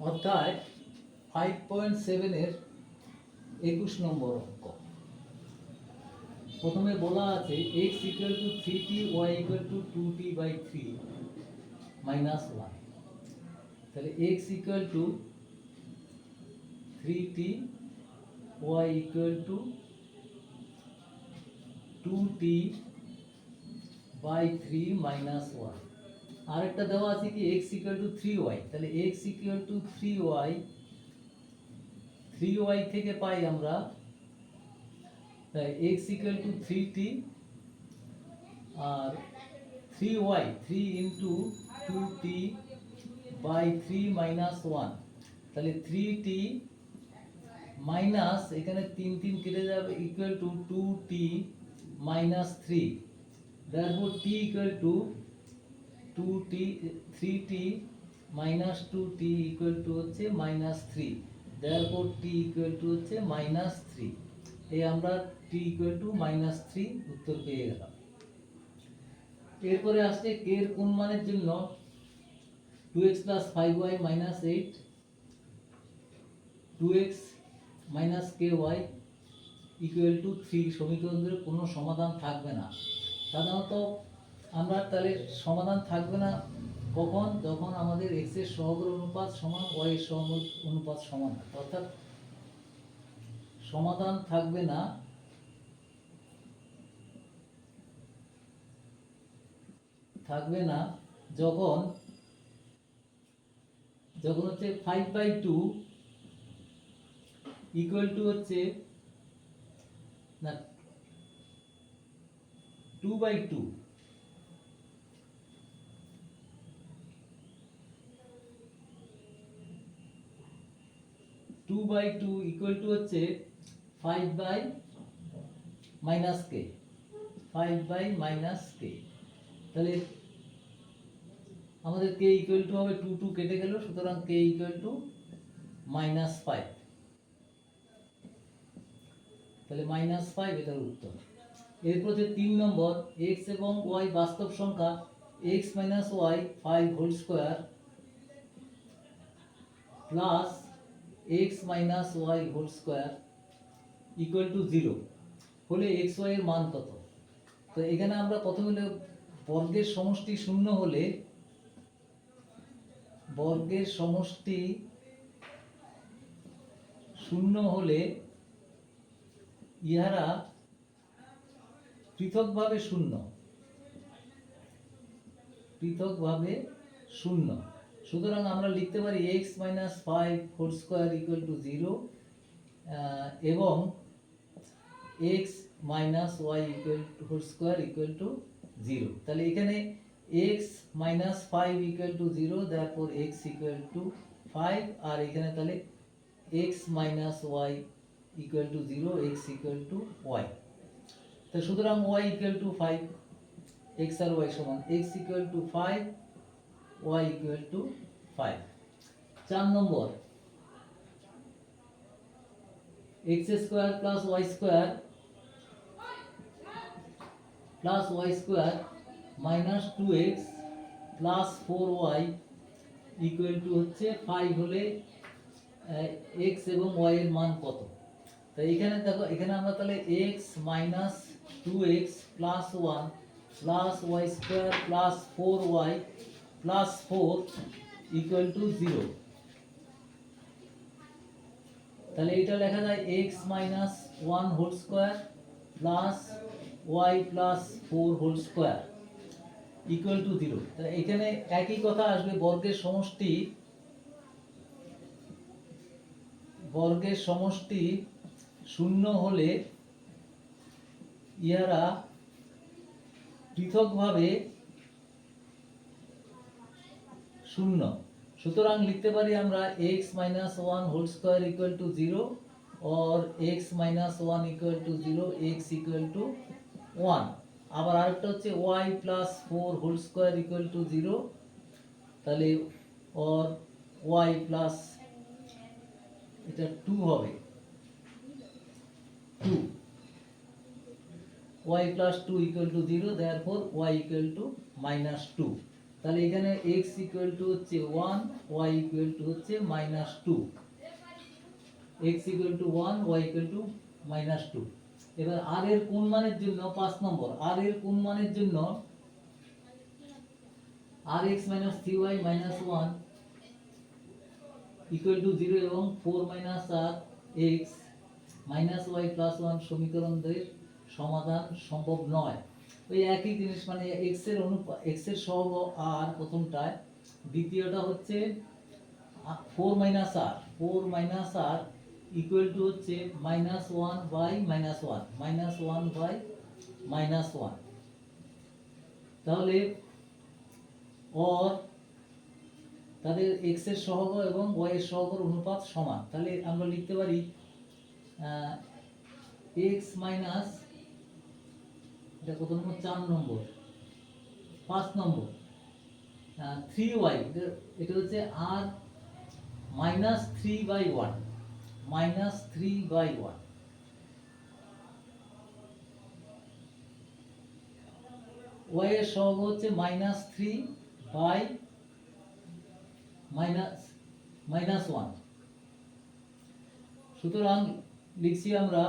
অধ্যায় five point সেভেনের একুশ নম্বর অঙ্ক। প্রথমে বলা আছে x equal to three t y equal to two t by three minus one তাহলে x equal to three t y equal to two t by three minus one আরেকটা দেওয়া আছে কি x equal to three y তাহলে x equal to three y three y থেকে পাই আমরা x equal to three t R three y three into two t by three minus one তাহলে three t minus এখানে তিন তিন কেটে যাবে equal to two t minus three therefore t equal to 2t 3t minus 2t equal to হচ্ছে minus 3 therefore t equal to হচ্ছে minus 3 এই আমরা t equal to minus 3 উত্তর পেয়ে গেলাম এরপরে আসছে k এর কোন মানের জন্য 2x plus 5y minus 8 2x minus ky equal to 3 সমীকরণের কোনো সমাধান থাকবে না সাধারণত আমরা তাহলে সমাধান থাকবে না কখন? যখন আমাদের এক্সের সহগ্র অনুপাত সমান ওয়াই সহগ্র অনুপাত সমান। অর্থাৎ সমাধান থাকবে না। থাকবে না যখন যখন হচ্ছে five by two equal to হচ্ছে, না two by two two by two equal to হচ্ছে five by minus k five by minus k তাহলে আমাদের কে ইকুয়াল টু হবে টু টু কেটে গেল, সুতরাং k equal to minus five তাহলে মাইনাস ফাইভ এটার উত্তর। এরপর হচ্ছে তিন নম্বর এক্স এবং ওয়াই বাস্তব সংখ্যা x minus y five whole square plus x minus y whole square equal to zero হলে এক্স ওয়াই এর মান কত? তো এখানে আমরা প্রথমে বর্গের সমষ্টি শূন্য হলে বর্গের সমষ্টি শূন্য হলে ইহারা পৃথকভাবে শূন্য পৃথকভাবে শূন্য। সুতরাং আমরা লিখতে পারি x minus five whole square equal to zero এবং x minus y equal whole square equal to zero তাহলে এখানে x minus five equal to zero therefore x equal to five আর এখানে তাহলে x minus y equal to zero x equal to y তো সুতরাং y equal to five x R y সমান x equal to five y equal to five চার নম্বর। X square plus y square plus y square minus two plus four y equal to হচ্ছে five হলে x এবং y এর মান কত? তো এখানে দেখো, এখানে আমরা তাহলে x minus two x plus one plus y square plus four y plus four equal to zero তাহলে এটা লেখা যায় x minus one whole square plus y plus four whole square equal to zero তাহলে এখানে একই কথা আসবে, বর্গের সমষ্টি বর্গের সমষ্টি শূন্য হলে ইহারা পৃথকভাবে শূন্য। সুতরাং লিখতে পারি আমরা x minus one whole square equal to zero or x minus one equal to zero x equal to one আবার আরেকটা হচ্ছে y plus four whole square equal to zero তাহলে অর ওয়াই প্লাস এটা টু হবে। Two y plus 2 equal to 0 therefore y equal to minus 2 তাহলে এখানে x equal to হচ্ছে one y equal to হচ্ছে minus two x equal to one y equal to minus two এবার আর এর কোন মানের জন্য, পাঁচ নম্বর আর এর কোন মানের জন্য r x minus three y minus one equal to zero এবং four minus r x minus y plus one সমীকরণদের সমাধান সম্ভব নয়। ওই একই জিনিস মানে এক্সের অনুপাত এক্সের সহগ আর প্রথমটায়। দ্বিতীয়টা হচ্ছে four minus r four minus r equal to হচ্ছে minus one by minus one minus one by minus one তাহলে অর তাদের এক্সের সহগ এবং ওয়াই এর সহগের অনুপাত সমান। তাহলে আমরা লিখতে পারি এক্স মাইনাস এটা কত নম্বর? চার নম্বর। পাঁচ নম্বর। থ্রি ওয়াই এটা হচ্ছে r minus three by one minus three by one y এর সহগ হচ্ছে minus three by minus minus one সুতরাং লিখছি আমরা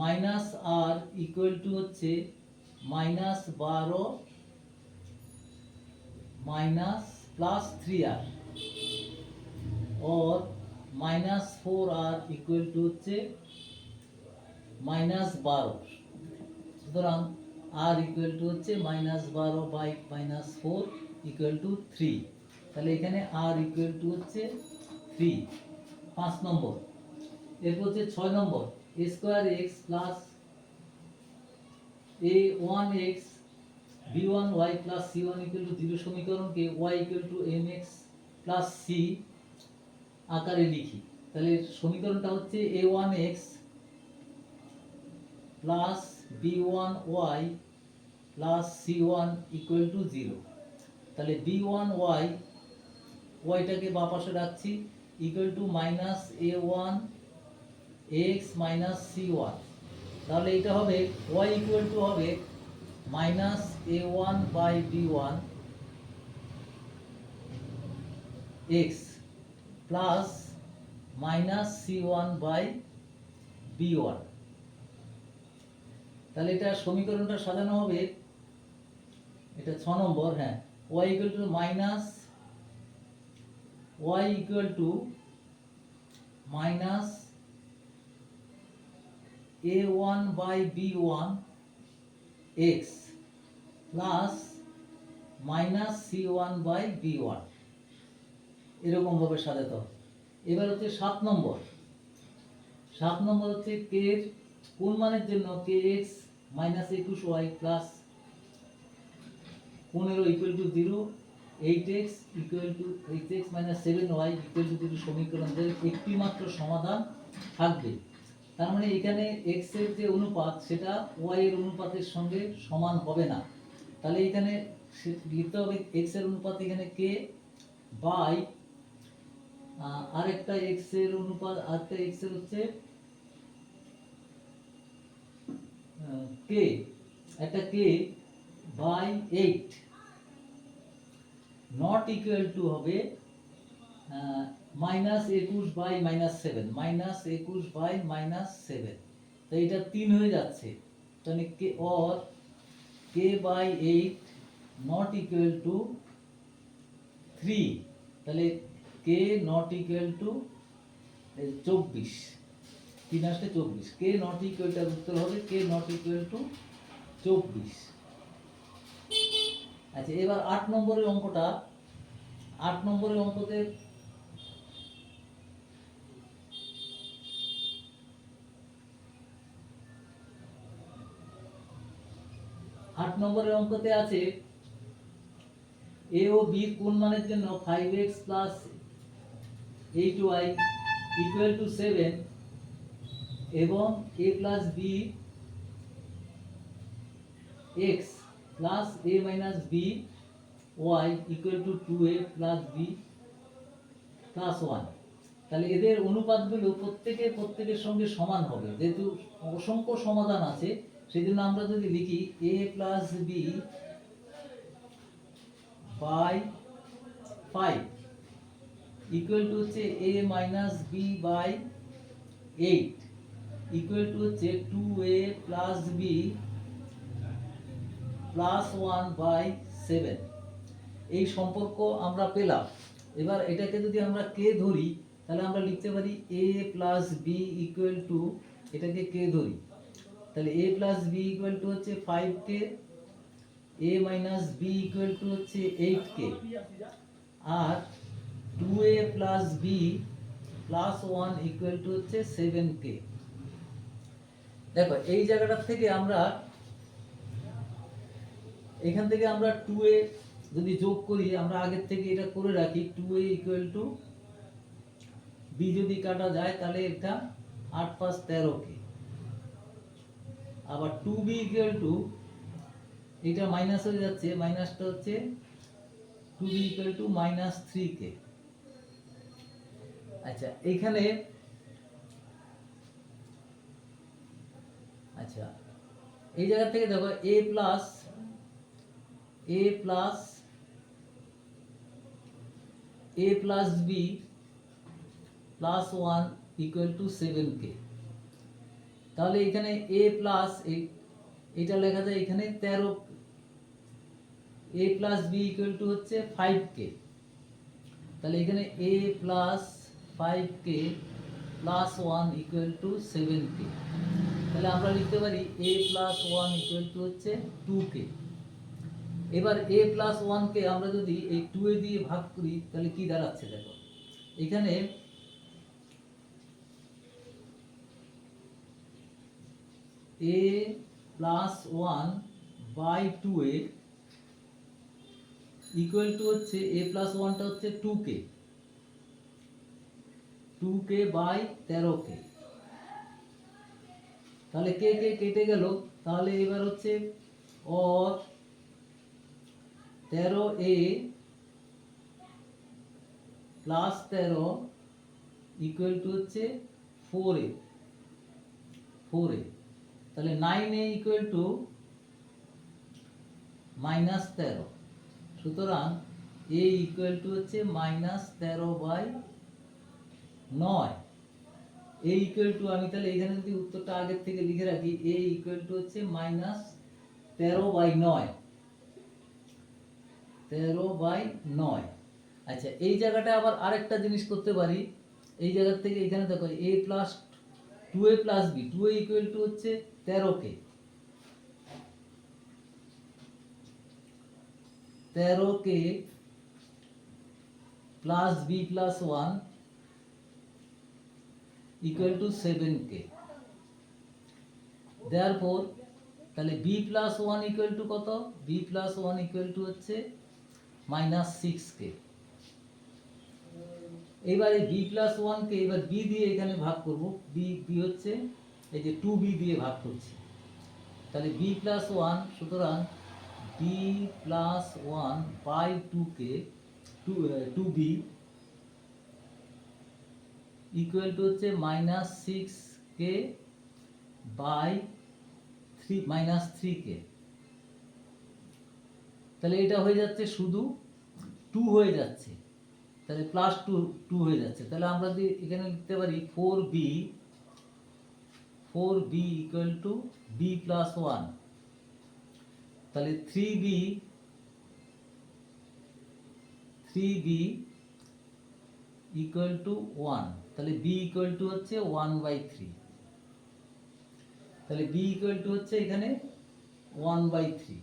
মাইনাস আর ইকুয়াল টু হচ্ছে মাইনাস বারো মাইনাস প্লাস থ্রি আর और minus four r equal to হচ্ছে মাইনাস বারো। সুতরাং আর ইকুয়াল টু হচ্ছে মাইনাস বারো by minus four equal to three তাহলে এখানে আর ইকুয়াল টু হচ্ছে থ্রি পাঁচ নম্বর। এরপর হচ্ছে ছয় নম্বর। Square x plus a one x, b one, y plus c one equal to zero সমীকরণকে y equal to m x plus c আকারে লিখি। তাহলে সমীকরণটা হচ্ছে a one x plus b one, y plus c one equal to zero. তাহলে B one, Y, ওয়াইটাকে বা পাশে রাখছি equal to minus a one x minus c one তাহলে এটা হবে ওয়াই ইকুয়াল টু হবে minus a one by b one x plus minus c one by b one তাহলে এটা সমীকরণটা সাজানো হবে। এটা ছ নম্বর হ্যাঁ। Y equal to minus y equal to minus a one by b one x plus minus c one by b one এরকম ভাবে সাজাতে হবে এবার হচ্ছে সাত নম্বর। সাত নম্বর হচ্ছে কে এর কোন মানের জন্য? কে এক্স মাইনাস একুশ ওয়াই প্লাস পনেরো equal to zero eight x equal to eight x minus seven y equal to zero সমীকরণদের একটি মাত্র সমাধান থাকবে। তার মানে এখানে এক্সের যে অনুপাত, সেটা ওয়াই এর অনুপাতের সঙ্গে সমান হবে না। তাহলে এখানে লিখতে হবে এক্সের অনুপাত এখানে কে বাই আরেকটা এক্সের অনুপাত, আরেকটা এক্সের হচ্ছে কে একটা k by eight not equal to হবে মাইনাস একুশ বাই মাইনাস সেভেন, মাইনাস একুশ বাই মাইনাস সেভেন। তো এটা তিন হয়ে যাচ্ছে। তাহলে k or k by eight not equal to three. তাহলে কে নট ইকুয়াল টু চব্বিশ। তিন আসলে চব্বিশ। কে নট ইকুয়ালটার উত্তর হবে কে নট ইকুয়াল টু চব্বিশ। আচ্ছা এবার আট নম্বরের অঙ্কটা। আট নম্বরের অঙ্কতে আট নম্বরের অঙ্কতে আছে এ ও বি কোন মানের জন্য five x plus eight y equal to seven এবং a plus b x plus a minus b y equal to two a plus b plus one তাহলে এদের অনুপাতগুলো প্রত্যেকে প্রত্যেকের সঙ্গে সমান হবে। যেহেতু অসংখ্য সমাধান আছে সেই জন্য আমরা যদি লিখি a plus b by five equal to হচ্ছে a minus b by eight equal to হচ্ছে two a plus b plus one by seven এই সম্পর্ক আমরা পেলাম। এবার এটাকে যদি আমরা কে ধরি, তাহলে আমরা লিখতে পারি a plus b equal to এটাকে কে ধরি। তাহলে a plus b equal to হচ্ছে five k a minus b equal to হচ্ছে eight K R two a plus b plus one equal to হচ্ছে সেভেন কে দেখো, এই জায়গাটা থেকে আমরা, এখান থেকে আমরা টু এ যদি যোগ করি, আমরা আগের থেকে এটা করে রাখি two a equal to b যদি কাটা যায়, তাহলে এটা আট পাঁচ তেরো কে আবার টু বি ইকুয়াল টু এটা মাইনাস হয়ে যাচ্ছে মাইনাসটা হচ্ছে two b equal to minus three k আচ্ছা এখানে আচ্ছা এই জায়গা থেকে দেখো a plus a plus a plus b plus one equal to seven k তাহলে এখানে এ প্লাস এটা লেখা যায় এখানে তেরো a plus b equal to হচ্ছে ফাইভ কে তাহলে এখানে a plus five k plus one equal to seven k তাহলে আমরা লিখতে পারি a plus one equal to হচ্ছে টু কে এবার এ প্লাস ওয়ানকে আমরা যদি এই টু এ দিয়ে ভাগ করি, তাহলে কি দাঁড়াচ্ছে দেখো? এখানে a plus one by two a equal to হচ্ছে এ প্লাস ওয়ানটা হচ্ছে two k two k by তেরো কে তাহলে কে কে কেটে গেল। তাহলে এবার হচ্ছে অর তেরো এ প্লাস তেরো ইকুয়াল টু হচ্ছে ফোর এ ফোর এ তাহলে nine a equal to minus তেরো। সুতরাং এ ইকুয়াল টু হচ্ছে মাইনাস তেরো বাই নয়। এ ইকুয়াল টু আমি তাহলে এখানে যদি উত্তরটা আগের থেকে লিখে রাখি এ ইকুয়াল টু হচ্ছে মাইনাস তেরো বাই নয়। তেরো বাই নয়। আচ্ছা এই জায়গাটা আবার আরেকটা জিনিস করতে পারি। এই জায়গার থেকে এখানে দেখো a plus two a plus b two a equal to হচ্ছে তেরো কে তেরো k plus b plus one equal to seven k therefore তাহলে b plus one equal to কত? B plus one equal to হচ্ছে minus six k. এবারে b plus ওয়ানকে এবার B দিয়ে এখানে ভাগ করব। বি বি হচ্ছে এই যে টু বি দিয়ে ভাগ করছি। তাহলে বি প্লাস ওয়ান সুতরাং b plus one by two k two two b equal to হচ্ছে minus six k by three minus three k তাহলে এটা হয়ে যাচ্ছে শুধু টু হয়ে যাচ্ছে। তাহলে প্লাস টু টু হয়ে যাচ্ছে। তাহলে আমরা যদি এখানে লিখতে পারি four b four b equal to b plus one তাহলে three b three b equal to one তাহলে বি ইকুয়াল টু হচ্ছে ওয়ান বাই থ্রি তাহলে বি ইকুয়াল টু হচ্ছে এখানে ওয়ান বাই থ্রি